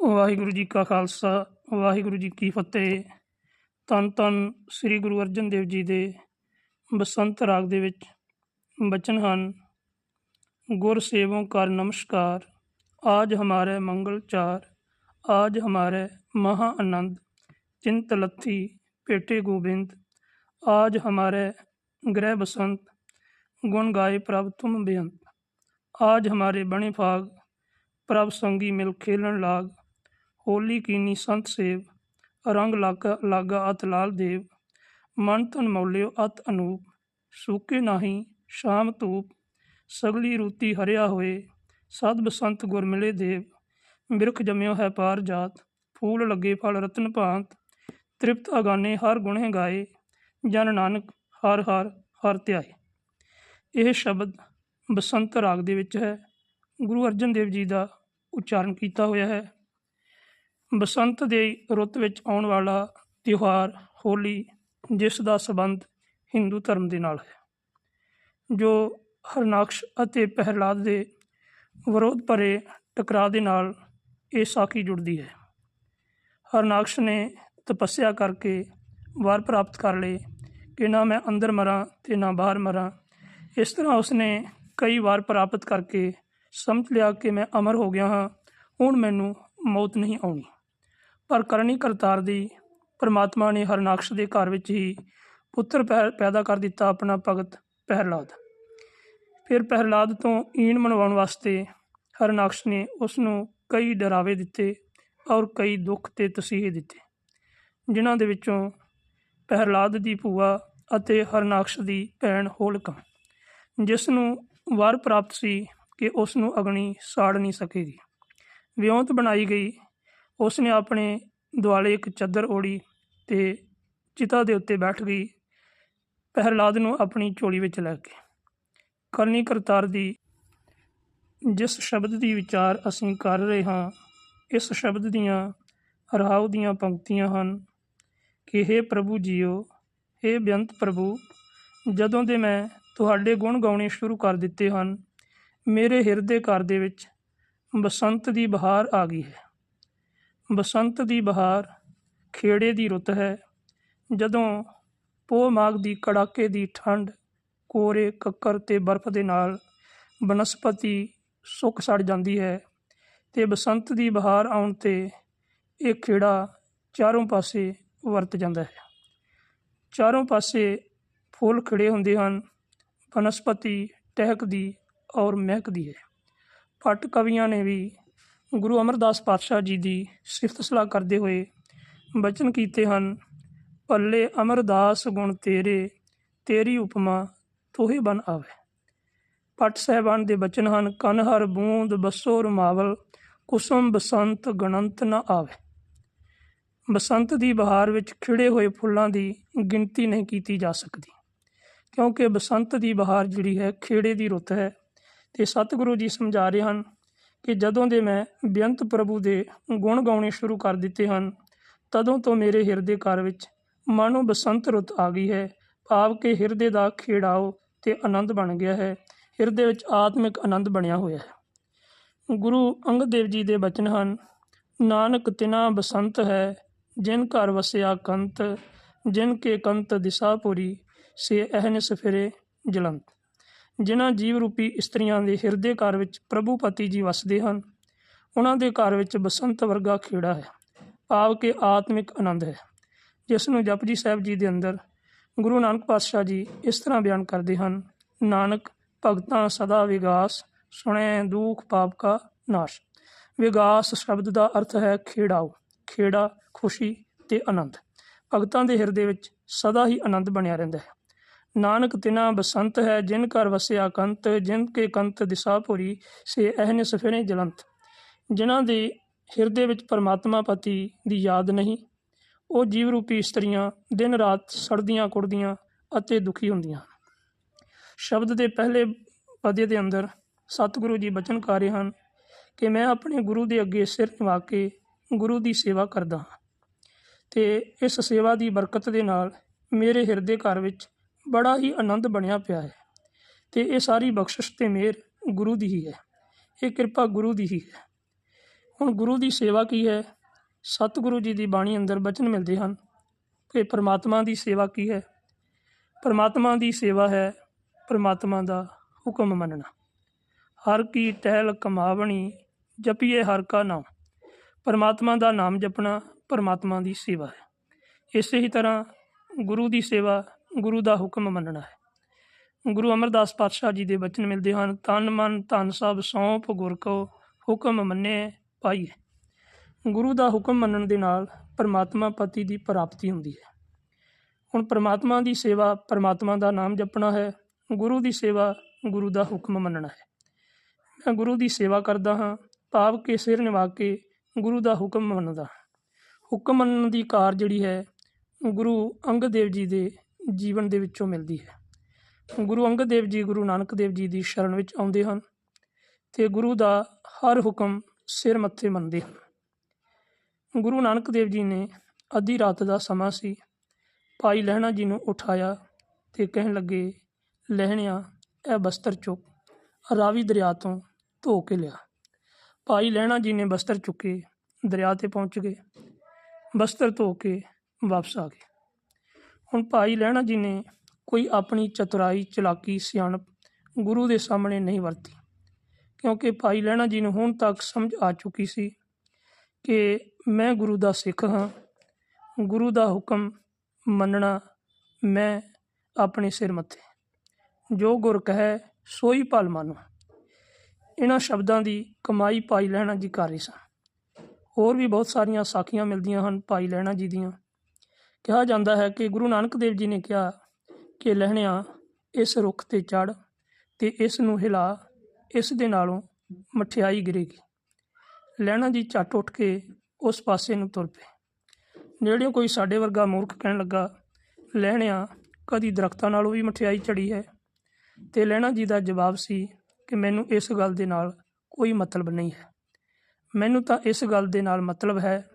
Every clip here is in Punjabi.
ਵਾਹਿਗੁਰੂ ਜੀ ਕਾ ਖਾਲਸਾ, ਵਾਹਿਗੁਰੂ ਜੀ ਕੀ ਫਤਿਹ। ਧੰਨ ਧੰਨ ਸ੍ਰੀ ਗੁਰੂ ਅਰਜਨ ਦੇਵ ਜੀ ਦੇ ਬਸੰਤ ਰਾਗ ਦੇ ਵਿੱਚ ਬਚਨ ਹਨ, ਗੁਰ ਸੇਵੋਂ ਕਰ ਨਮਸਕਾਰ, ਆਜ ਹਮਾਰੇ ਮੰਗਲ ਚਾਰ, ਆਜ ਹਮਾਰੇ ਮਹਾ ਆਨੰਦ, ਚਿੰਤ ਲੱਥੀ ਪੇਟੇ ਗੋਬਿੰਦ, ਆਜ ਹਮਾਰੇ ਗ੍ਰਹਿ ਬਸੰਤ, ਗੁਣ ਗਾਏ ਪ੍ਰਭ ਤੁਮ ਬੇਅੰਤ, ਆਜ ਹਮਾਰੇ ਬਣੇ ਫਾਗ ਪ੍ਰਭ ਸੰਗੀ ਮਿਲ ਖੇਲਣ ਲਾਗ ਹੋਲੀ ਕੀਨੀ ਸੰਤ ਸੇਵ, ਰੰਗ ਲਾਗਾ ਲਾਗਾ ਅਤ ਲਾਲ ਦੇਵ, ਮਨ ਤਨ ਮੌਲਿਓ ਅਤ ਅਨੂਪ, ਸੂਕੇ ਨਾਹੀ ਸ਼ਾਮ ਧੂਪ, ਸਗਲੀ ਰੂਤੀ ਹਰਿਆ ਹੋਏ, ਸਦ ਬਸੰਤ ਗੁਰ ਮਿਲੇ ਦੇਵ, ਬਿਰਖ ਜੰਮਿਓ ਹੈ ਪਾਰ ਜਾਤ, ਫੂਲ ਲੱਗੇ ਫਲ ਰਤਨ ਭਾਂਤ, ਤ੍ਰਿਪਤ ਅਗਾਨੇ ਹਰ ਗੁਣੇ ਗਾਏ ਜਨ ਨਾਨਕ ਹਰ ਹਰ ਹਰ ਧਿਆਏ। ਇਹ ਸ਼ਬਦ ਬਸੰਤ ਰਾਗ ਦੇ ਵਿੱਚ ਹੈ, ਗੁਰੂ ਅਰਜਨ ਦੇਵ ਜੀ ਦਾ ਉਚਾਰਨ ਕੀਤਾ ਹੋਇਆ ਹੈ। ਬਸੰਤ ਦੇ ਰੁੱਤ ਵਿੱਚ ਆਉਣ ਵਾਲਾ ਤਿਉਹਾਰ ਹੋਲੀ, ਜਿਸ ਦਾ ਸੰਬੰਧ ਹਿੰਦੂ ਧਰਮ ਦੇ ਨਾਲ ਹੈ, ਜੋ ਹਰਨਾਕਸ਼ ਅਤੇ ਪਹਿਲਾਦ ਦੇ ਵਿਰੋਧ ਭਰੇ ਟਕਰਾਅ ਦੇ ਨਾਲ ਇਹ ਸਾਖੀ ਜੁੜਦੀ ਹੈ। ਹਰਨਾਕਸ਼ ਨੇ ਤਪੱਸਿਆ ਕਰਕੇ ਵਾਰ ਪ੍ਰਾਪਤ ਕਰ ਲਏ ਕਿ ਨਾ ਮੈਂ ਅੰਦਰ ਮਰਾਂ ਤੇ ਨਾ ਬਾਹਰ ਮਰਾਂ। ਇਸ ਤਰ੍ਹਾਂ ਉਸਨੇ ਕਈ ਵਾਰ ਪ੍ਰਾਪਤ ਕਰਕੇ ਸਮਝ ਲਿਆ ਕਿ ਮੈਂ ਅਮਰ ਹੋ ਗਿਆ ਹਾਂ, ਹੁਣ ਮੈਨੂੰ ਮੌਤ ਨਹੀਂ ਆਉਣੀ। ਪਰ ਕਰਨੀ ਕਰਤਾਰ ਦੀ ਪਰਮਾਤਮਾ ਨੇ ਹਰਨਾਕਸ਼ ਦੇ ਘਰ ਵਿੱਚ ਹੀ ਪੁੱਤਰ ਪੈ- ਪੈਦਾ ਕਰ ਦਿੱਤਾ ਆਪਣਾ ਭਗਤ ਪਹਿਲਾਦ ਫਿਰ ਪਹਿਲਾਦ ਤੋਂ ਈਣ ਮਨਵਾਉਣ ਵਾਸਤੇ ਹਰਨਾਕਸ਼ ਨੇ ਉਸ ਨੂੰ ਕਈ ਡਰਾਵੇ ਦਿੱਤੇ ਔਰ ਕਈ ਦੁੱਖ ਤੇ ਤਸੀਹੇ ਦਿੱਤੇ, ਜਿਨ੍ਹਾਂ ਦੇ ਵਿੱਚੋਂ ਪਹਿਲਾਦ ਦੀ ਭੂਆ ਅਤੇ ਹਰਨਾਕਸ਼ ਦੀ ਭੈਣ ਹੋਲਕਾ ਜਿਸ ਨੂੰ ਵਰ ਪ੍ਰਾਪਤ ਸੀ ਕਿ ਉਸ ਨੂੰ ਅਗਨੀ ਸਾੜ ਨਹੀਂ ਸਕੇਗੀ। ਵਿਉਂਤ ਬਣਾਈ ਗਈ ਉਸ ਨੇ ਆਪਣੇ ਦੁਆਲੇ ਇੱਕ ਚੱਦਰ ਓੜੀ ਤੇ ਚਿਤਾ ਦੇ ਉੱਤੇ ਬੈਠ ਗਈ। ਪਹਿਲਾਦ ਨੂੰ ਆਪਣੀ ਝੋਲੀ ਵਿੱਚ ਲੈ ਕੇ। ਕਰਨੀ ਕਰਤਾਰ ਦੀ, ਜਿਸ ਸ਼ਬਦ ਦੀ ਵਿਚਾਰ ਅਸੀਂ ਕਰ ਰਹੇ ਹਾਂ, ਇਸ ਸ਼ਬਦ ਦੀਆਂ ਰਾਵ ਦੀਆਂ ਪੰਕਤੀਆਂ ਹਨ ਕਿ हे ਪ੍ਰਭੂ ਜੀਓ हे ਬੇਅੰਤ ਪ੍ਰਭੂ, ਜਦੋਂ ਦੇ ਮੈਂ ਤੁਹਾਡੇ ਗੁਣ ਗਾਉਣੇ ਸ਼ੁਰੂ ਕਰ ਦਿੱਤੇ ਹਨ, ਮੇਰੇ ਹਿਰਦੇ ਘਰ ਦੇ ਵਿੱਚ ਬਸੰਤ ਦੀ ਬਹਾਰ ਆ ਗਈ ਹੈ। ਬਸੰਤ ਦੀ ਬਹਾਰ ਖੇੜੇ ਦੀ ਰੁੱਤ ਹੈ। ਜਦੋਂ ਪੋਹ ਮਾਘ ਦੀ ਕੜਾਕੇ ਦੀ ਠੰਡ ਕੋਰੇ ਕੱਕਰ ਤੇ ਬਰਫ਼ ਦੇ ਨਾਲ ਬਨਸਪਤੀ ਸੁੱਕ ਸੜ ਜਾਂਦੀ ਹੈ ਤੇ ਬਸੰਤ ਦੀ ਬਹਾਰ ਆਉਣ ਤੇ ਇਹ ਖੇੜਾ ਚਾਰੋਂ ਪਾਸੇ ਵਰਤ ਜਾਂਦਾ ਹੈ। ਚਾਰੋਂ ਪਾਸੇ ਫੁੱਲ ਖਿੜੇ ਹੁੰਦੇ ਹਨ, ਬਨਸਪਤੀ ਟਹਿਕਦੀ ਔਰ ਮਹਿਕਦੀ ਹੈ। ਭੱਟ ਕਵੀਆਂ ਨੇ ਵੀ ਗੁਰੂ ਅਮਰਦਾਸ ਪਾਤਸ਼ਾਹ ਜੀ ਦੀ ਸਿਫਤ ਸਲਾਹ ਕਰਦੇ ਹੋਏ ਬਚਨ ਕੀਤੇ ਹਨ ਭੱਲੇ ਅਮਰਦਾਸ ਗੁਣ ਤੇਰੇ, ਤੇਰੀ ਉਪਮਾ ਤੋਹੇ ਬਨ ਆਵੇ। ਭੱਟ ਸਾਹਿਬਾਨ ਦੇ ਬਚਨ ਹਨ, ਕਨ ਹਰ ਬੂੰਦ ਬਸੋ ਰਮਾਵਲ ਕੁਸਮ ਬਸੰਤ ਗਣੰਤ ਨਾ ਆਵੇ। ਬਸੰਤ ਦੀ ਬਹਾਰ ਵਿੱਚ ਖਿੜੇ ਹੋਏ ਫੁੱਲਾਂ ਦੀ ਗਿਣਤੀ ਨਹੀਂ ਕੀਤੀ ਜਾ ਸਕਦੀ, ਕਿਉਂਕਿ ਬਸੰਤ ਦੀ ਬਹਾਰ ਜਿਹੜੀ ਹੈ ਖੇੜੇ ਦੀ ਰੁੱਤ ਹੈ। ਤੇ ਸਤਿਗੁਰੂ ਜੀ ਸਮਝਾ ਰਹੇ ਹਨ ਕਿ ਜਦੋਂ ਦੇ ਮੈਂ ਬੇਅੰਤ ਪ੍ਰਭੂ ਦੇ ਗੁਣ ਗਾਉਣੇ ਸ਼ੁਰੂ ਕਰ ਦਿੱਤੇ ਹਨ, ਤਦੋਂ ਤੋਂ ਮੇਰੇ ਹਿਰਦੇ ਘਰ ਵਿੱਚ ਮਾਨੋ ਬਸੰਤ ਰੁੱਤ ਆ ਗਈ ਹੈ। ਭਾਵ ਕਿ ਹਿਰਦੇ ਦਾ ਖੇੜਾਓ ਤੇ ਆਨੰਦ ਬਣ ਗਿਆ ਹੈ। ਹਿਰਦੇ ਵਿੱਚ ਆਤਮਿਕ ਆਨੰਦ ਬਣਿਆ ਹੋਇਆ ਹੈ। ਗੁਰੂ ਅੰਗਦ ਦੇਵ ਜੀ ਦੇ ਬਚਨ ਹਨ, ਨਾਨਕ ਤਿਨਾ ਬਸੰਤ ਹੈ, ਜਿਨ ਘਰ ਵਸਿਆ ਕੰਤ, ਜਿਨ ਕੇ ਕੰਤ ਦਿਸ਼ਾ ਦਿਸਾਪੁਰੀ ਸੇ ਅਹਨਿਸ ਫਿਰੇ ਜਲੰਤ। ਜਿਨ੍ਹਾਂ ਜੀਵ ਰੂਪੀ ਇਸਤਰੀਆਂ ਦੇ ਹਿਰਦੇ ਘਰ ਵਿੱਚ ਪ੍ਰਭੂ ਪਤੀ ਜੀ ਵਸਦੇ ਹਨ, ਉਹਨਾਂ ਦੇ ਘਰ ਵਿੱਚ ਬਸੰਤ ਵਰਗਾ ਖੇੜਾ ਹੈ। ਭਾਵ ਕਿ ਆਤਮਿਕ ਆਨੰਦ ਹੈ। ਜਿਸ ਨੂੰ ਜਪਜੀ ਸਾਹਿਬ ਜੀ ਦੇ ਅੰਦਰ ਗੁਰੂ ਨਾਨਕ ਪਾਤਸ਼ਾਹ ਜੀ ਇਸ ਤਰ੍ਹਾਂ ਬਿਆਨ ਕਰਦੇ ਹਨ, ਨਾਨਕ, ਭਗਤਾਂ ਸਦਾ ਵਿਗਾਸ, ਸੁਣੈ ਦੁਖ ਪਾਪ ਕਾ ਨਾਸ਼। ਵਿਗਾਸ ਸ਼ਬਦ ਦਾ ਅਰਥ ਹੈ ਖੇੜਾਓ, ਖੇੜਾ, ਖੁਸ਼ੀ ਤੇ ਆਨੰਦ। ਭਗਤਾਂ ਦੇ ਹਿਰਦੇ ਵਿੱਚ ਸਦਾ ਹੀ ਆਨੰਦ ਬਣਿਆ ਰਹਿੰਦਾ ਹੈ। ਨਾਨਕ ਤਿਨਾ ਬਸੰਤ ਹੈ, ਜਿਨ ਘਰ ਵਸਿਆ ਕੰਤ, ਜਿਨ ਕੇ ਕੰਤ ਦਿਸ਼ਾ ਦਿਸਾਪੁਰੀ ਸੇ ਅਹਨ ਸਫਰੇ ਜਲੰਤ। ਜਿਨ੍ਹਾਂ ਦੇ ਹਿਰਦੇ ਵਿੱਚ ਪਰਮਾਤਮਾ ਪਤੀ ਦੀ ਯਾਦ ਨਹੀਂ, ਉਹ ਜੀਵ ਰੂਪੀ ਇਸਤਰੀਆਂ ਦਿਨ ਰਾਤ ਸੜਦੀਆਂ ਕੁੜਦੀਆਂ ਅਤੇ ਦੁਖੀ ਹੁੰਦੀਆਂ ਹਨ। ਸ਼ਬਦ ਦੇ ਪਹਿਲੇ ਪਦੇ ਦੇ ਅੰਦਰ ਸਤਿਗੁਰੂ ਜੀ ਬਚਨ ਕਰ ਰਹੇ ਹਨ ਕਿ ਮੈਂ ਆਪਣੇ ਗੁਰੂ ਦੇ ਅੱਗੇ ਸਿਰ ਨਿਵਾ ਕੇ ਗੁਰੂ ਦੀ ਸੇਵਾ ਕਰਦਾ ਹਾਂ ਤੇ ਇਸ ਸੇਵਾ ਦੀ ਬਰਕਤ ਦੇ ਨਾਲ ਮੇਰੇ ਹਿਰਦੇ ਘਰ ਵਿੱਚ ਬੜਾ ਹੀ ਆਨੰਦ ਬਣਿਆ ਪਿਆ ਹੈ ਤੇ ਇਹ ਸਾਰੀ ਬਖਸ਼ਿਸ਼ ਤੇ ਮਿਹਰ ਗੁਰੂ ਦੀ ਹੀ ਹੈ, ਇਹ ਕਿਰਪਾ ਗੁਰੂ ਦੀ ਹੀ ਹੈ। ਹੁਣ ਗੁਰੂ ਦੀ ਸੇਵਾ ਕੀ ਹੈ? ਸਤਿਗੁਰੂ ਜੀ ਦੀ ਬਾਣੀ ਅੰਦਰ ਬਚਨ ਮਿਲਦੇ ਹਨ ਕਿ ਪਰਮਾਤਮਾ ਦੀ ਸੇਵਾ ਕੀ ਹੈ? ਪਰਮਾਤਮਾ ਦੀ ਸੇਵਾ ਹੈ ਪਰਮਾਤਮਾ ਦਾ ਹੁਕਮ ਮੰਨਣਾ। ਹਰ ਕੀ ਟਹਿਲ ਕਮਾਵਣੀ ਜਪੀਏ ਹਰ ਕਾ ਨਾਮ। ਪਰਮਾਤਮਾ ਦਾ ਨਾਮ ਜਪਣਾ ਪਰਮਾਤਮਾ ਦੀ ਸੇਵਾ ਹੈ। ਇਸੇ ਹੀ ਤਰ੍ਹਾਂ ਗੁਰੂ ਦੀ ਸੇਵਾ ਗੁਰੂ ਦਾ ਹੁਕਮ ਮੰਨਣਾ ਹੈ। ਗੁਰੂ ਅਮਰਦਾਸ ਪਾਤਸ਼ਾਹ ਜੀ ਦੇ ਬਚਨ ਮਿਲਦੇ ਹਨ, ਤਨ ਮਨ ਧਨ ਸਭ ਸੌਂਪ ਗੁਰ ਕੋ ਹੁਕਮ ਮੰਨੇ ਪਾਈਏ ਗੁਰੂ ਦਾ ਹੁਕਮ ਮੰਨਣ ਦੇ ਨਾਲ ਪਰਮਾਤਮਾ ਪਤੀ ਦੀ ਪ੍ਰਾਪਤੀ ਹੁੰਦੀ ਹੈ। ਹੁਣ ਪਰਮਾਤਮਾ ਦੀ ਸੇਵਾ ਪਰਮਾਤਮਾ ਦਾ ਨਾਮ ਜਪਣਾ ਹੈ। ਗੁਰੂ ਦੀ ਸੇਵਾ ਗੁਰੂ ਦਾ ਹੁਕਮ ਮੰਨਣਾ ਹੈ। ਮੈਂ ਗੁਰੂ ਦੀ ਸੇਵਾ ਕਰਦਾ ਹਾਂ, ਭਾਵ ਕੇ ਸਿਰ ਨਿਵਾ ਕੇ ਗੁਰੂ ਦਾ ਹੁਕਮ ਮੰਨਦਾ ਹੁਕਮ ਮੰਨਣ ਦੀ ਕਾਰ ਜਿਹੜੀ ਹੈ, ਗੁਰੂ ਅੰਗਦ ਦੇਵ ਜੀ ਦੇ ਜੀਵਨ ਦੇ ਵਿੱਚੋਂ ਮਿਲਦੀ ਹੈ। ਗੁਰੂ ਅੰਗਦ ਦੇਵ ਜੀ ਗੁਰੂ ਨਾਨਕ ਦੇਵ ਜੀ ਦੀ ਸ਼ਰਨ ਵਿੱਚ ਆਉਂਦੇ ਹਨ ਤੇ ਗੁਰੂ ਦਾ ਹਰ ਹੁਕਮ ਸਿਰ ਮੱਥੇ ਮੰਨਦੇ ਹਨ। ਗੁਰੂ ਨਾਨਕ ਦੇਵ ਜੀ ਨੇ ਅੱਧੀ ਰਾਤ ਦਾ ਸਮਾਂ ਸੀ। ਭਾਈ ਲਹਿਣਾ ਜੀ ਨੂੰ ਉਠਾਇਆ ਤੇ ਕਹਿਣ ਲੱਗੇ, ਲਹਿਣਿਆ, ਇਹ ਬਸਤਰ ਚੁੱਕ, ਰਾਵੀ ਦਰਿਆ ਤੋਂ ਧੋ ਕੇ ਲਿਆ। ਭਾਈ ਲਹਿਣਾ ਜੀ ਨੇ ਬਸਤਰ ਚੁੱਕੇ, ਦਰਿਆ ਤੇ ਪਹੁੰਚ ਗਏ। ਬਸਤਰ ਧੋ ਕੇ ਵਾਪਸ ਆ ਗਏ। ਹੁਣ ਭਾਈ ਲਹਿਣਾ ਜੀ ਨੇ ਕੋਈ ਆਪਣੀ ਚਤੁਰਾਈ ਚਲਾਕੀ ਸਿਆਣਪ ਗੁਰੂ ਦੇ ਸਾਹਮਣੇ ਨਹੀਂ ਵਰਤੀ। ਕਿਉਂਕਿ ਭਾਈ ਲਹਿਣਾ ਜੀ ਨੂੰ ਹੁਣ ਤੱਕ ਸਮਝ ਆ ਚੁੱਕੀ ਸੀ ਕਿ ਮੈਂ ਗੁਰੂ ਦਾ ਸਿੱਖ ਹਾਂ, ਗੁਰੂ ਦਾ ਹੁਕਮ ਮੰਨਣਾ ਮੈਂ ਆਪਣੇ ਸਿਰ ਮੱਥੇ। ਜੋ ਗੁਰ ਕਹੈ, ਸੋਈ ਭਲ ਮਾਨੋ। ਇਹਨਾਂ ਸ਼ਬਦਾਂ ਦੀ ਕਮਾਈ ਭਾਈ ਲਹਿਣਾ ਜੀ ਕਰ ਰਹੇ ਸਨ। ਹੋਰ ਵੀ ਬਹੁਤ ਸਾਰੀਆਂ ਸਾਖੀਆਂ ਮਿਲਦੀਆਂ ਹਨ ਭਾਈ ਲਹਿਣਾ ਜੀ ਦੀਆਂ। ਕਿਹਾ ਜਾਂਦਾ ਹੈ ਕਿ ਗੁਰੂ ਨਾਨਕ ਦੇਵ ਜੀ ਨੇ ਕਿਹਾ ਕਿ ਲਹਿਣਿਆ ਇਸ ਰੁੱਖ ਤੇ ਚੜ ਤੇ ਇਸ ਨੂੰ ਹਿਲਾ, ਇਸ ਦੇ ਨਾਲੋਂ ਮਠਿਆਈ ਗਿਰੇਗੀ। ਲਹਿਣਾ ਜੀ ਝੱਟ ਉੱਠ ਕੇ ਉਸ ਪਾਸੇ ਨੂੰ ਤੁਰ ਪਏ। ਨੇੜਿਓਂ ਕੋਈ ਸਾਡੇ ਵਰਗਾ ਮੂਰਖ ਕਹਿਣ ਲੱਗਾ, ਲਹਿਣਿਆ, ਕਦੀ ਦਰਖਤਾਂ ਨਾਲੋਂ ਵੀ ਮਠਿਆਈ ਚੜੀ ਹੈ? ਤੇ ਲਹਿਣਾ ਜੀ ਦਾ ਜਵਾਬ ਸੀ ਕਿ ਮੈਨੂੰ ਇਸ ਗੱਲ ਦੇ ਨਾਲ ਕੋਈ ਮਤਲਬ ਨਹੀਂ ਹੈ। ਮੈਨੂੰ ਤਾਂ ਇਸ ਗੱਲ ਦੇ ਨਾਲ ਮਤਲਬ ਹੈ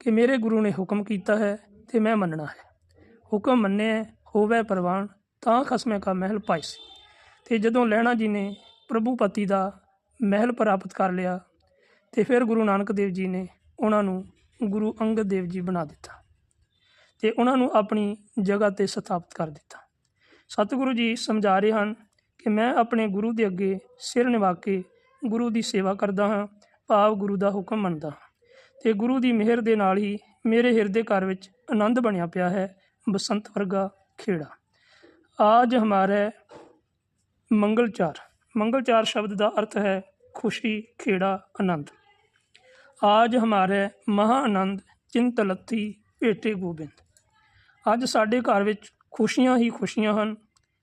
ਕਿ ਮੇਰੇ ਗੁਰੂ ਨੇ ਹੁਕਮ ਕੀਤਾ ਹੈ ਤੇ ਮੈਂ ਮੰਨਣਾ ਹੈ। ਹੁਕਮ ਮੰਨਿਆ ਹੋਵੇ ਪ੍ਰਵਾਨ, ਤਾਂ ਖਸਮੇ ਕਾ ਮਹਿਲ ਪਾਇਸ ਤੇ ਜਦੋਂ ਲਹਿਣਾ ਜੀ ਨੇ ਪ੍ਰਭੂ ਪਤੀ ਦਾ ਮਹਿਲ ਪ੍ਰਾਪਤ ਕਰ ਲਿਆ, ਤੇ ਫਿਰ ਗੁਰੂ ਨਾਨਕ ਦੇਵ ਜੀ ਨੇ ਉਹਨਾਂ ਨੂੰ ਗੁਰੂ ਅੰਗਦ ਦੇਵ ਜੀ ਬਣਾ ਦਿੱਤਾ ਤੇ ਉਹਨਾਂ ਨੂੰ ਆਪਣੀ ਜਗ੍ਹਾ ਤੇ ਸਥਾਪਿਤ ਕਰ ਦਿੱਤਾ। ਸਤਿਗੁਰੂ ਜੀ ਸਮਝਾ ਰਹੇ ਹਨ ਕਿ ਮੈਂ ਆਪਣੇ ਗੁਰੂ ਦੇ ਅੱਗੇ ਸਿਰ ਨਿਵਾ ਕੇ ਗੁਰੂ ਦੀ ਸੇਵਾ ਕਰਦਾ ਹਾਂ, ਭਾਵ ਗੁਰੂ ਦਾ ਹੁਕਮ ਮੰਨਦਾ ਹਾਂ। ਤੇ ਗੁਰੂ ਦੀ ਮਿਹਰ ਦੇ ਨਾਲ ਹੀ ਮੇਰੇ ਹਿਰਦੇ ਘਰ ਵਿੱਚ ਆਨੰਦ ਬਣਿਆ ਪਿਆ ਹੈ ਬਸੰਤ ਵਰਗਾ ਖੇੜਾ। ਆਜ ਹਮਾਰੇ ਮੰਗਲਚਾਰ ਮੰਗਲਚਾਰ ਸ਼ਬਦ ਦਾ ਅਰਥ ਹੈ ਖੁਸ਼ੀ, ਖੇੜਾ, ਆਨੰਦ। ਆਜ ਹਮਾਰੇ ਮਹਾ ਆਨੰਦ ਚਿੰਤ ਲੱਥੀ ਭੇਟੇ ਗੋਬਿੰਦ। ਅੱਜ ਸਾਡੇ ਘਰ ਵਿੱਚ ਖੁਸ਼ੀਆਂ ਹੀ ਖੁਸ਼ੀਆਂ ਹਨ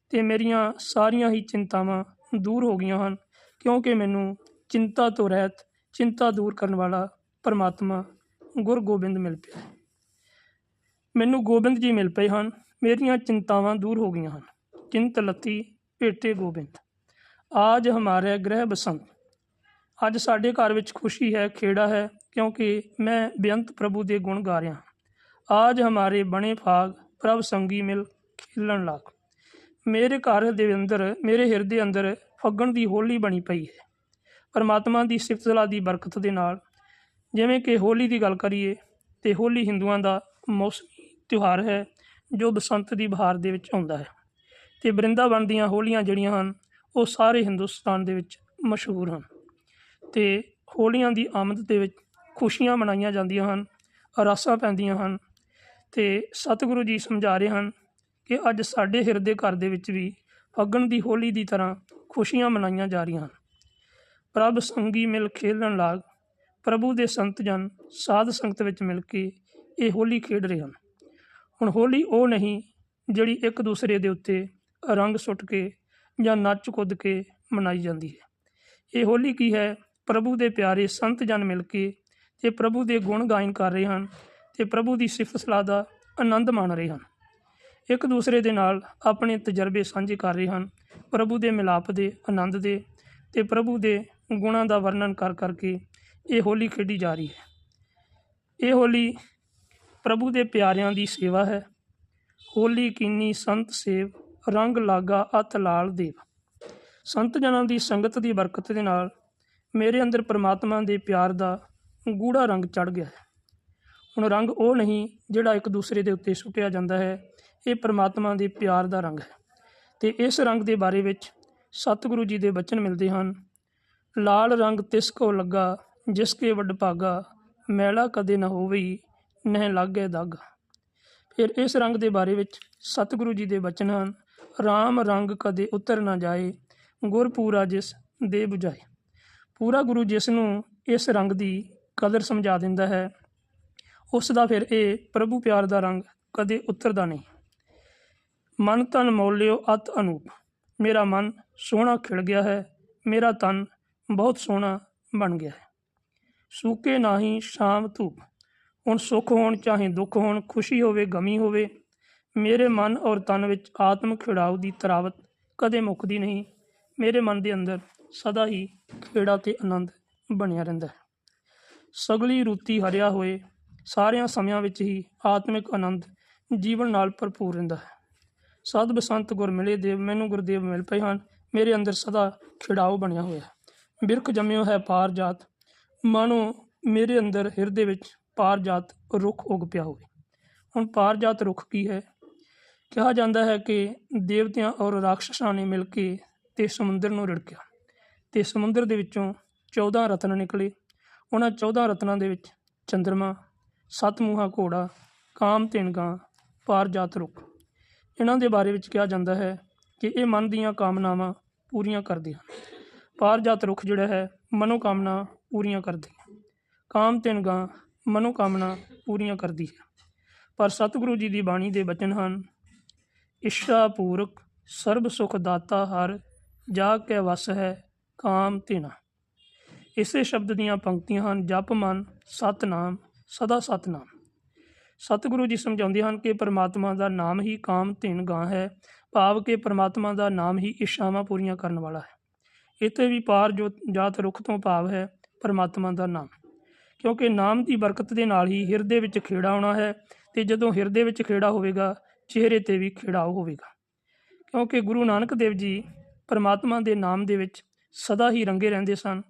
ਤੇ ਮੇਰੀਆਂ ਸਾਰੀਆਂ ਹੀ ਚਿੰਤਾਵਾਂ ਦੂਰ ਹੋ ਗਈਆਂ ਹਨ ਕਿਉਂਕਿ ਮੈਨੂੰ ਚਿੰਤਾ ਤੋਂ ਰਹਿਤ, ਚਿੰਤਾ ਦੂਰ ਕਰਨ ਵਾਲਾ ਪਰਮਾਤਮਾ ਗੁਰ ਗੋਬਿੰਦ ਮਿਲ ਪਿਆ ਹੈ। ਮੈਨੂੰ ਗੋਬਿੰਦ ਜੀ ਮਿਲ ਪਏ ਹਨ। ਮੇਰੀਆਂ ਚਿੰਤਾਵਾਂ ਦੂਰ ਹੋ ਗਈਆਂ ਹਨ। ਚਿੰਤ ਲੱਤੀ ਭੇਟੇ ਗੋਬਿੰਦ। ਆਜ ਹਮਾਰੇ ਗ੍ਰਹਿ ਬਸੰਤ। ਅੱਜ ਸਾਡੇ ਘਰ ਵਿੱਚ ਖੁਸ਼ੀ ਹੈ, ਖੇੜਾ ਹੈ, ਕਿਉਂਕਿ ਮੈਂ ਬੇਅੰਤ ਪ੍ਰਭੂ ਦੇ ਗੁਣ ਗਾ ਰਿਹਾ ਹਾਂ। ਆਜ ਹਮਾਰੇ ਬਣੇ ਭਾਗ ਪ੍ਰਭ ਸੰਗੀ ਮਿਲ ਖੇਲਣ ਲੱਗ। ਮੇਰੇ ਘਰ ਦੇ ਅੰਦਰ, ਮੇਰੇ ਹਿਰਦੇ ਅੰਦਰ ਫੱਗਣ ਦੀ ਹੋਲੀ ਬਣੀ ਪਈ ਹੈ। ਪਰਮਾਤਮਾ ਦੀ ਸਿਫਤ ਦੀ ਬਰਕਤ ਦੇ ਨਾਲ, ਜਿਵੇਂ ਕਿ ਹੋਲੀ ਦੀ ਗੱਲ ਕਰੀਏ, ਤੇ ਹੋਲੀ ਹਿੰਦੂਆਂ ਦਾ ਮੌਸਮੀ ਤਿਉਹਾਰ ਹੈ, ਜੋ ਬਸੰਤ ਦੀ ਬਹਾਰ ਦੇ ਵਿੱਚ ਆਉਂਦਾ ਹੈ। ਤੇ ਬ੍ਰਿੰਦਾਵਨ ਦੀਆਂ ਹੋਲੀਆਂ ਜਿਹੜੀਆਂ ਹਨ, ਉਹ ਸਾਰੇ ਹਿੰਦੁਸਤਾਨ ਦੇ ਵਿੱਚ ਮਸ਼ਹੂਰ ਹਨ। ਤੇ ਹੋਲੀਆਂ ਦੀ ਆਮਦ ਦੇ ਵਿੱਚ ਖੁਸ਼ੀਆਂ ਮਨਾਈਆਂ ਜਾਂਦੀਆਂ ਹਨ ਅਰਾਸਾਂ ਪੈਂਦੀਆਂ ਹਨ। ਤੇ ਸਤਿਗੁਰੂ ਜੀ ਸਮਝਾ ਰਹੇ ਹਨ ਕਿ ਅੱਜ ਸਾਡੇ ਹਿਰਦੇ ਘਰ ਦੇ ਵਿੱਚ ਵੀ ਫੱਗਣ ਦੀ ਹੋਲੀ ਦੀ ਤਰ੍ਹਾਂ ਖੁਸ਼ੀਆਂ ਮਨਾਈਆਂ ਜਾ ਰਹੀਆਂ ਹਨ। ਪ੍ਰਭ ਸੰਗੀ ਮਿਲ ਖੇਲਣ ਲਾਗ, ਪ੍ਰਭੂ ਦੇ ਸੰਤ ਜਨ ਸਾਧ ਸੰਗਤ ਵਿੱਚ ਮਿਲ ਕੇ ਇਹ ਹੋਲੀ ਖੇਡ ਰਹੇ ਹਨ। ਹੁਣ ਹੋਲੀ ਉਹ ਨਹੀਂ, ਜਿਹੜੀ ਇੱਕ ਦੂਸਰੇ ਦੇ ਉੱਤੇ ਰੰਗ ਸੁੱਟ ਕੇ ਜਾਂ ਨੱਚ ਕੁੱਦ ਕੇ ਮਨਾਈ ਜਾਂਦੀ ਹੈ। ਇਹ ਹੋਲੀ ਕੀ ਹੈ? ਪ੍ਰਭੂ ਦੇ ਪਿਆਰੇ ਸੰਤ ਜਨ ਮਿਲ ਕੇ ਤੇ ਪ੍ਰਭੂ ਦੇ ਗੁਣ ਗਾਇਨ ਕਰ ਰਹੇ ਹਨ ਤੇ ਪ੍ਰਭੂ ਦੀ ਸਿਫਤ ਸਲਾਹ ਦਾ ਆਨੰਦ ਮਾਣ ਰਹੇ ਹਨ। ਇੱਕ ਦੂਸਰੇ ਦੇ ਨਾਲ ਆਪਣੇ ਤਜਰਬੇ ਸਾਂਝੇ ਕਰ ਰਹੇ ਹਨ, ਪ੍ਰਭੂ ਦੇ ਮਿਲਾਪ ਦੇ, ਆਨੰਦ ਦੇ ਤੇ ਪ੍ਰਭੂ ਦੇ ਗੁਣਾਂ ਦਾ ਵਰਣਨ ਕਰ ਕਰਕੇ ਇਹ ਹੋਲੀ ਖੇਡੀ ਜਾ ਰਹੀ ਹੈ। ਇਹ ਹੋਲੀ ਪ੍ਰਭੂ ਦੇ ਪਿਆਰਿਆਂ ਦੀ ਸੇਵਾ ਹੈ। ਹੋਲੀ ਕੀਨੀ ਸੰਤ ਸੇਵ, ਰੰਗ ਲਾਗਾ ਅਤ ਲਾਲ ਦੇਵ। ਸੰਤ ਜਨਾਂ ਦੀ ਸੰਗਤ ਦੀ ਬਰਕਤ ਦੇ ਨਾਲ ਮੇਰੇ ਅੰਦਰ ਪ੍ਰਮਾਤਮਾ ਦੇ ਪਿਆਰ ਦਾ ਗੂੜਾ ਰੰਗ ਚੜ ਗਿਆ ਹੈ। ਹੁਣ ਰੰਗ ਉਹ ਨਹੀਂ ਜਿਹੜਾ ਇੱਕ ਦੂਸਰੇ ਦੇ ਉੱਤੇ ਸੁੱਟਿਆ ਜਾਂਦਾ ਹੈ, ਇਹ ਪਰਮਾਤਮਾ ਦੇ ਪਿਆਰ ਦਾ ਰੰਗ ਹੈ। ਤੇ ਇਸ ਰੰਗ ਦੇ ਬਾਰੇ ਵਿੱਚ ਸਤਿਗੁਰੂ ਜੀ ਦੇ ਬਚਨ ਮਿਲਦੇ ਹਨ, ਲਾਲ ਰੰਗ ਤਿਸ ਕੋ ਲੱਗਾ, ਜਿਸ ਕੇ ਵੱਡ ਭਾਗਾ, ਮੈਲਾ ਕਦੇ ਨਾ ਹੋਵਈ ਨਹਿ ਲਾਗੇ ਦਾਗਾ। ਫਿਰ ਇਸ ਰੰਗ ਦੇ ਬਾਰੇ ਵਿੱਚ ਸਤਿਗੁਰੂ ਜੀ ਦੇ ਬਚਨ ਹਨ, ਰਾਮ ਰੰਗ ਕਦੇ ਉਤਰ ਨਾ ਜਾਏ, ਗੁਰ ਪੂਰਾ ਜਿਸ ਦੇ 부ਝਾਏ ਪੂਰਾ ਗੁਰੂ ਜਿਸ ਨੂੰ ਇਸ ਰੰਗ ਦੀ ਕਦਰ ਸਮਝਾ ਦਿੰਦਾ ਹੈ, ਉਸ ਦਾ ਫਿਰ ਇਹ ਪ੍ਰਭੂ ਪਿਆਰ ਦਾ ਰੰਗ ਕਦੇ ਉਤਰਦਾ ਨਹੀਂ। ਮਨ ਤਨ ਮੋਲਿਓ ਅਤ ਅਨੂਪ, ਮੇਰਾ ਮਨ ਸੋਹਣਾ ਖਿੜ ਗਿਆ ਹੈ, ਮੇਰਾ ਤਨ ਬਹੁਤ ਸੋਹਣਾ ਬਣ ਗਿਆ ਹੈ। ਸੂਕੇ ਨਾਹੀ ਸ਼ਾਮ ਧੂਪ ਹੁਣ ਸੁੱਖ ਹੋਣ ਚਾਹੇ ਦੁੱਖ ਹੋਣ, ਖੁਸ਼ੀ ਹੋਵੇ, ਗਮੀ ਹੋਵੇ, ਮੇਰੇ ਮਨ ਔਰ ਤਨ ਵਿੱਚ ਆਤਮ ਖਿੜਾਉ ਦੀ ਤਰਾਵਤ ਕਦੇ ਮੁੱਕਦੀ ਨਹੀਂ। ਮੇਰੇ ਮਨ ਦੇ ਅੰਦਰ ਸਦਾ ਹੀ ਖੇੜਾ ਤੇ ਆਨੰਦ ਬਣਿਆ ਰਹਿੰਦਾ ਹੈ। ਸਗਲੀ ਰੁੱਤੀ ਹਰਿਆ ਹੋਏ, ਸਾਰਿਆਂ ਸਮਿਆਂ ਵਿੱਚ ਹੀ ਆਤਮਿਕ ਆਨੰਦ ਜੀਵਨ ਨਾਲ ਭਰਪੂਰ ਰਹਿੰਦਾ ਹੈ। ਸਤ ਬਸੰਤ ਗੁਰ ਮਿਲੇ, ਦੇਵ ਮੈਨੂੰ ਗੁਰਦੇਵ ਮਿਲ ਪਏ ਹਨ, ਮੇਰੇ ਅੰਦਰ ਸਦਾ ਖਿੜਾਓ ਬਣਿਆ ਹੋਇਆ ਹੈ। ਬਿਰਖ ਜੰਮਿਓ ਹੈ ਪਾਰ ਜਾਤ ਮਾਨੋ ਮੇਰੇ ਅੰਦਰ ਹਿਰਦੇ ਵਿੱਚ ਪਾਰ ਜਾਤ ਰੁੱਖ ਉਗ ਪਿਆ ਹੋਵੇ। ਹੁਣ ਪਾਰ ਜਾਤ ਰੁੱਖ ਕੀ ਹੈ? ਕਿਹਾ ਜਾਂਦਾ ਹੈ ਕਿ ਦੇਵਤਿਆਂ ਔਰ ਰਾਖਸ਼ਾਂ ਨੇ ਮਿਲ ਕੇ ਤੇ ਸਮੁੰਦਰ ਨੂੰ ਰੜਕਿਆ। ਤੇ ਸਮੁੰਦਰ ਦੇ ਵਿੱਚੋਂ 14 ਰਤਨ ਨਿਕਲੇ। ਉਹਨਾਂ 14 ਰਤਨਾਂ ਦੇ ਵਿੱਚ ਚੰਦਰਮਾ, ਸੱਤ ਘੋੜਾ, ਕਾਮ ਤਿੰਗਾ ਪਾਰ ਜਾਤ ਰੁੱਖ। ਇਹਨਾਂ ਦੇ ਬਾਰੇ ਵਿੱਚ ਕਿਹਾ ਜਾਂਦਾ ਹੈ ਕਿ ਇਹ ਮਨ ਦੀਆਂ ਕਾਮਨਾਵਾਂ ਪੂਰੀਆਂ ਕਰਦੇ ਹਨ। ਪਾਰ ਜਾਤ ਰੁੱਖ ਜਿਹੜਾ ਹੈ ਮਨੋ ਕਾਮਨਾ ਪੂਰੀਆਂ ਕਰਦੇ ਹਨ। ਕਾਮ ਤਿੰਗਾ ਮਨੋਕਾਮਨਾ ਪੂਰੀਆਂ ਕਰਦੀ ਹੈ। ਪਰ ਸਤਿਗੁਰੂ ਜੀ ਦੀ ਬਾਣੀ ਦੇ ਬਚਨ ਹਨ, ਇੱਛਾ ਪੂਰਕ ਸਰਬ ਸੁਖ ਦਾਤਾ ਹਰ, ਜਾ ਕੇ ਵਸ ਹੈ ਕਾਮ ਤਿਨਾ ਇਸੇ ਸ਼ਬਦ ਦੀਆਂ ਪੰਕਤੀਆਂ ਹਨ, ਜਪ ਮਨ, ਸਤਨਾਮ, ਸਦਾ ਸਤਨਾਮ। ਸਤਿਗੁਰੂ ਜੀ ਸਮਝਾਉਂਦੇ ਹਨ ਕਿ ਪਰਮਾਤਮਾ ਦਾ ਨਾਮ ਹੀ ਕਾਮ ਧਿਨ ਗਾਂ ਹੈ, ਭਾਵ ਕਿ ਪਰਮਾਤਮਾ ਦਾ ਨਾਮ ਹੀ ਇੱਛਾਵਾਂ ਪੂਰੀਆਂ ਕਰਨ ਵਾਲਾ ਹੈ। ਇੱਥੇ ਵੀ ਪਾਰ ਜੋ ਜਾਤ ਰੁੱਖ ਤੋਂ ਭਾਵ ਹੈ, ਪਰਮਾਤਮਾ ਦਾ ਨਾਮ। ਕਿਉਂਕਿ ਨਾਮ ਦੀ ਬਰਕਤ ਦੇ ਨਾਲ ਹੀ ਹਿਰਦੇ ਵਿੱਚ ਖੇੜਾ ਆਉਣਾ ਹੈ ਤੇ ਜਦੋਂ ਹਿਰਦੇ ਵਿੱਚ ਖੇੜਾ ਹੋਵੇਗਾ, ਚਿਹਰੇ ਤੇ ਵੀ ਖੇੜਾਓ ਹੋਵੇਗਾ। ਕਿਉਂਕਿ ਗੁਰੂ ਨਾਨਕ ਦੇਵ ਜੀ ਪਰਮਾਤਮਾ ਦੇ ਨਾਮ ਦੇ ਵਿੱਚ ਸਦਾ ਹੀ ਰੰਗੇ ਰਹਿੰਦੇ ਸਨ।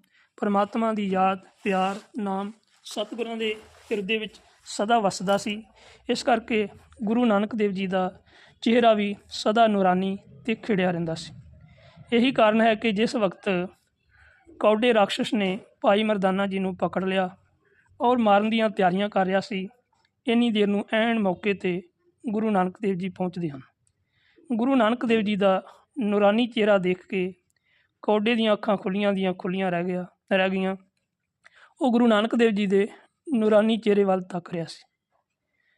ਪਰਮਾਤਮਾ ਦੀ ਯਾਦ, ਪਿਆਰ, ਨਾਮ ਸਤਿਗੁਰਾਂ ਦੇ ਹਿਰਦੇ ਵਿੱਚ ਸਦਾ ਵਸਦਾ ਸੀ। ਇਸ ਕਰਕੇ ਗੁਰੂ ਨਾਨਕ ਦੇਵ ਜੀ ਦਾ ਚਿਹਰਾ ਵੀ ਸਦਾ ਨੂਰਾਨੀ ਤੇ ਖਿੜਿਆ ਰਹਿੰਦਾ ਸੀ। ਇਹੀ ਕਾਰਨ ਹੈ ਕਿ ਜਿਸ ਵਕਤ ਕੌਡੇ ਰਾਖਸ਼ ਨੇ ਭਾਈ ਮਰਦਾਨਾ ਜੀ ਨੂੰ ਪਕੜ ਲਿਆ ਔਰ ਮਾਰਨ ਦੀਆਂ ਤਿਆਰੀਆਂ ਕਰ ਰਿਹਾ ਸੀ, ਇੰਨੀ ਦੇਰ ਨੂੰ ਐਨ ਮੌਕੇ ਤੇ ਗੁਰੂ ਨਾਨਕ ਦੇਵ ਜੀ ਪਹੁੰਚਦੇ ਹਨ। ਗੁਰੂ ਨਾਨਕ ਦੇਵ ਜੀ ਦਾ ਨੂਰਾਨੀ ਚਿਹਰਾ ਦੇਖ ਕੇ ਕੌਡੇ ਦੀਆਂ ਅੱਖਾਂ ਖੁੱਲੀਆਂ ਦੀਆਂ ਖੁੱਲੀਆਂ ਰਹਿ ਗਿਆ, ਰਹਿ ਗਈਆਂ। ਉਹ ਗੁਰੂ ਨਾਨਕ ਦੇਵ ਜੀ ਦੇ ਨੂਰਾਨੀ ਚਿਹਰੇ ਵੱਲ ਤੱਕ ਰਿਹਾ ਸੀ।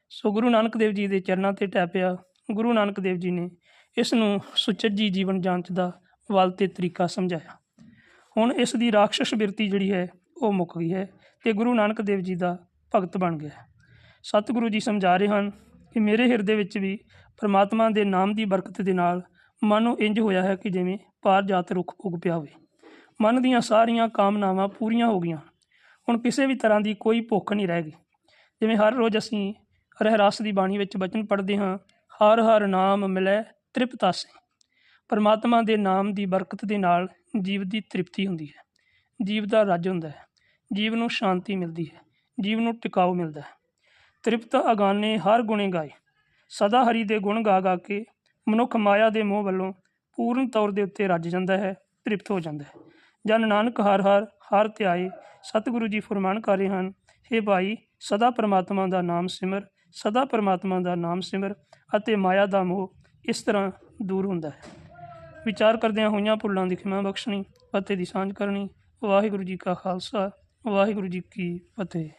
ਸੋ ਗੁਰੂ ਨਾਨਕ ਦੇਵ ਜੀ ਦੇ ਚਰਨਾਂ ਤੇ ਟੈਪਿਆ ਗੁਰੂ ਨਾਨਕ ਦੇਵ ਜੀ ਨੇ ਇਸ ਨੂੰ ਸੁਚੱਜੀ ਜੀਵਨ ਜਾਂਚ ਦਾ ਵੱਲ ਤੇ ਤਰੀਕਾ ਸਮਝਾਇਆ। ਹੁਣ ਇਸ ਦੀ ਰਾਖਸ਼ ਬਿਰਤੀ ਜਿਹੜੀ ਹੈ, ਉਹ ਮੁੱਕ ਗਈ ਹੈ। ਤੇ ਗੁਰੂ ਨਾਨਕ ਦੇਵ ਜੀ ਦਾ ਭਗਤ ਬਣ ਗਿਆ। ਸਤਿਗੁਰੂ ਜੀ ਸਮਝਾ ਰਹੇ ਹਨ ਕਿ ਮੇਰੇ ਹਿਰਦੇ ਵਿੱਚ ਵੀ ਪਰਮਾਤਮਾ ਦੇ ਨਾਮ ਦੀ ਬਰਕਤ ਦੇ ਨਾਲ ਮਨ ਨੂੰ ਇੰਜ ਹੋਇਆ ਹੈ ਕਿ ਜਿਵੇਂ ਪਾਰ ਜਾਤ ਰੁੱਖ ਉਗ ਪਿਆ ਹੋਵੇ। ਮਨ ਦੀਆਂ ਸਾਰੀਆਂ ਕਾਮਨਾਵਾਂ ਪੂਰੀਆਂ ਹੋ ਗਈਆਂ। ਹੁਣ ਕਿਸੇ ਵੀ ਤਰ੍ਹਾਂ ਦੀ ਕੋਈ ਭੁੱਖ ਨਹੀਂ ਰਹਿ ਗਈ। ਜਿਵੇਂ ਹਰ ਰੋਜ਼ ਅਸੀਂ ਰਹਿਰਾਸ ਦੀ ਬਾਣੀ ਵਿੱਚ ਬਚਨ ਪੜ੍ਹਦੇ ਹਾਂ, ਹਰ ਹਰ ਨਾਮ ਮਿਲੇ ਤ੍ਰਿਪਤਾਸੇ ਪਰਮਾਤਮਾ ਦੇ ਨਾਮ ਦੀ ਬਰਕਤ ਦੇ ਨਾਲ ਜੀਵ ਦੀ ਤ੍ਰਿਪਤੀ ਹੁੰਦੀ ਹੈ। ਜੀਵ ਦਾ ਰੱਜ ਹੁੰਦਾ ਹੈ। ਜੀਵ ਨੂੰ ਸ਼ਾਂਤੀ ਮਿਲਦੀ ਹੈ, ਜੀਵ ਨੂੰ ਟਿਕਾਊ ਮਿਲਦਾ ਹੈ। ਤ੍ਰਿਪਤ ਅਗਾਨੇ ਹਰ ਗੁਣੇ ਗਾਏ। ਸਦਾ ਹਰੀ ਦੇ ਗੁਣ ਗਾ ਗਾ ਕੇ ਮਨੁੱਖ ਮਾਇਆ ਦੇ ਮੋਹ ਵੱਲੋਂ ਪੂਰਨ ਤੌਰ ਦੇ ਉੱਤੇ ਰੱਜ ਜਾਂਦਾ ਹੈ, ਤ੍ਰਿਪਤ ਹੋ ਜਾਂਦਾ ਹੈ। ਜਨ ਨਾਨਕ ਹਰ ਹਰ ਹਰ ਧਿਆਏ, ਸਤਿਗੁਰੂ ਜੀ ਫਰਮਾਨ ਕਰ ਰਹੇ ਹਨ हे ਭਾਈ, ਸਦਾ ਪਰਮਾਤਮਾ ਦਾ ਨਾਮ ਸਿਮਰ, ਸਦਾ ਪਰਮਾਤਮਾ ਦਾ ਨਾਮ ਸਿਮਰ ਅਤੇ ਮਾਇਆ ਦਾ ਮੋਹ ਇਸ ਤਰ੍ਹਾਂ ਦੂਰ ਹੁੰਦਾ ਹੈ। ਵਿਚਾਰ ਕਰਦਿਆਂ ਹੋਈਆਂ ਭੁੱਲਾਂ ਦੀ ਖਿਮਾ ਬਖਸ਼ਣੀ ਅਤੇ ਦੀ ਸਾਂਝ ਕਰਨੀ ਵਾਹਿਗੁਰੂ ਜੀ ਕਾ ਖਾਲਸਾ। ਵਾਹਿਗੁਰੂ ਜੀ ਕੀ ਫਤਿਹ।